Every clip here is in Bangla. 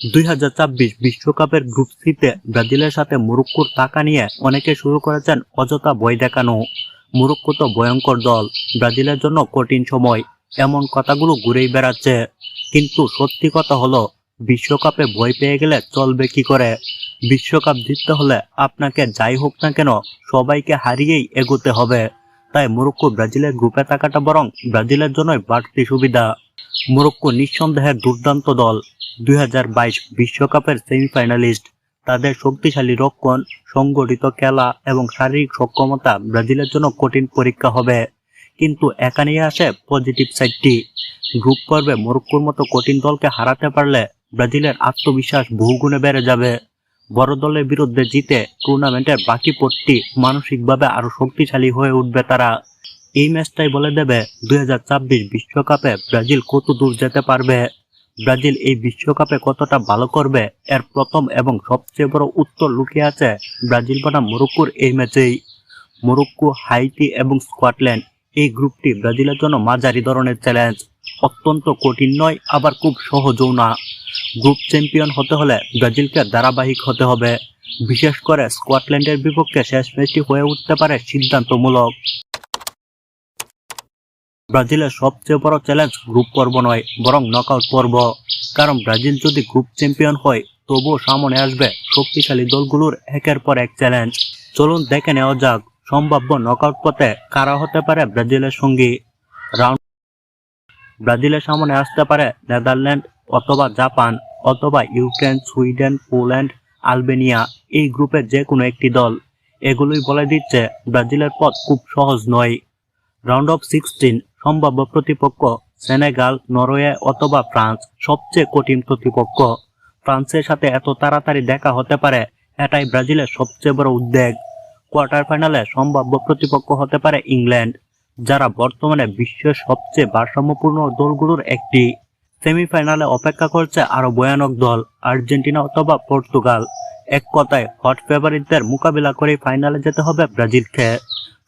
দুই বিশ্বকাপের গ্রুপ সিতে ব্রাজিলের সাথে মুরুক্কুর টাকা নিয়ে অনেকে শুরু করেছেন অযথা বই দেখানো। মুরুক্কু তো ভয়ঙ্কর দল, ব্রাজিলের জন্য কঠিন সময়, এমন কথাগুলো ঘুরেই বেড়াচ্ছে। কিন্তু সত্যি কথা হলো, বিশ্বকাপে বই পেয়ে গেলে চলবে কি করে? বিশ্বকাপ জিততে হলে আপনাকে যাই হোক না কেন সবাইকে হারিয়েই এগোতে হবে। তাই মুরুক্কু ব্রাজিলের গ্রুপে থাকাটা বরং ব্রাজিলের জন্যই বাড়তি সুবিধা। মোরক্কো নিঃসন্দেহে দুর্দান্ত দল। দুই বিশ্বকাপের সেমিফাইনালিস্ট, তাদের শক্তিশালী রক্ষণ, সংগঠিত খেলা এবং শারীরিক সক্ষমতা ব্রাজিলের জন্য কঠিন পরীক্ষা হবে। কিন্তু এখানেই আসে পজিটিভ সাইডটি গ্রুপ পর্বে মোরক্কোর মতো কঠিন দলকে হারাতে পারলে ব্রাজিলের আত্মবিশ্বাস বহুগুণে বেড়ে যাবে। বড় দলের বিরুদ্ধে জিতে টুর্নামেন্টের বাকি পথটি মানসিকভাবে আরও শক্তিশালী হয়ে উঠবে তারা। এই ম্যাচটাই বলে দেবে দুই বিশ্বকাপে ব্রাজিল কত দূর যেতে পারবে? ব্রাজিল এই বিশ্বকাপে কতটা ভালো করবে? এর প্রথম এবং সবচেয়ে বড় উত্তর লুকিয়ে আছে ব্রাজিল বনাম মোরক্কোর এই ম্যাচেই। মোরক্কো হাইটি এবং স্কটল্যান্ড এই গ্রুপটি ব্রাজিলের জন্য মাঝারি ধরনের চ্যালেঞ্জ। অত্যন্ত কঠিন নয়, আবার খুব সহজও না। গ্রুপ চ্যাম্পিয়ন হতে হলে ব্রাজিলকে ধারাবাহিক হতে হবে। বিশেষ করে স্কটল্যান্ডের বিপক্ষে শেষ ম্যাচটি হয়ে উঠতে পারে সিদ্ধান্তমূলক। ব্রাজিলের সবচেয়ে বড় চ্যালেঞ্জ গ্রুপ পর্ব নয়, বরং নকআউট পর্ব। কারণ ব্রাজিল যদি গ্রুপ চ্যাম্পিয়ন হয়, তবুও সামনে আসবে শক্তিশালী দলগুলোর একের পর এক চ্যালেঞ্জ চলুন দেখে নেওয়া যাক, সম্ভাব্য নকআউট পথে কারা হতে পারে ব্রাজিলের সঙ্গী। রাউন্ড ব্রাজিলের সামনে আসতে পারে নেদারল্যান্ড অথবা জাপান অথবা ইউক্রেন, সুইডেন, পোল্যান্ড, আলবেনিয়া, এই গ্রুপের যে কোনো একটি দল। এগুলোই বলে দিচ্ছে ব্রাজিলের পথ খুব সহজ নয়। রাউন্ড অফ সিক্সটিন সম্ভাব্য প্রতিপক্ষ সেনেগাল, নরওয়ে অথবা ফ্রান্স সবচেয়ে কঠিন প্রতিপক্ষ। ফ্রান্সের সাথে এত তাড়াতাড়ি দেখা হতে পারে, এটাই ব্রাজিলের সবচেয়ে বড় উদ্বেগ। কোয়ার্টার ফাইনালে সম্ভাব্য প্রতিপক্ষ হতে পারে ইংল্যান্ড, যারা বর্তমানে বিশ্বের সবচেয়ে ভারসাম্যপূর্ণ দলগুলোর একটি। সেমিফাইনালে অপেক্ষা করছে আরও ভয়ানক দল, আর্জেন্টিনা অথবা পর্তুগাল। এক কথায়, হট ফেভারিটদের মোকাবিলা করে ফাইনালে যেতে হবে ব্রাজিলকে।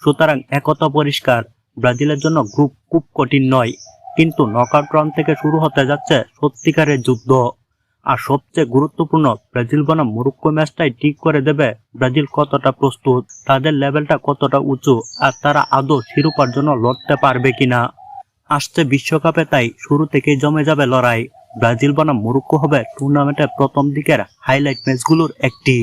সুতরাং একতা পরিষ্কার ব্রাজিলের জন্য গ্রুপ খুব কঠিন নয়, কিন্তু নকআউট রাউন্ড থেকে শুরু হতে যাচ্ছে সত্যিকারের যুদ্ধ। আর সবচেয়ে গুরুত্বপূর্ণ, ব্রাজিল বনাম মোরক্কো ম্যাচটাই ঠিক করে দেবে ব্রাজিল কতটা প্রস্তুত, তাদের লেভেলটা কতটা উঁচু, আর তারা আদৌ শিরোপার জন্য লড়তে পারবে কিনা। আসছে বিশ্বকাপে তাই শুরু থেকেই জমে যাবে লড়াই। ব্রাজিল বনাম মোরক্কো হবে টুর্নামেন্টের প্রথম দিকের হাইলাইট ম্যাচগুলোর একটি।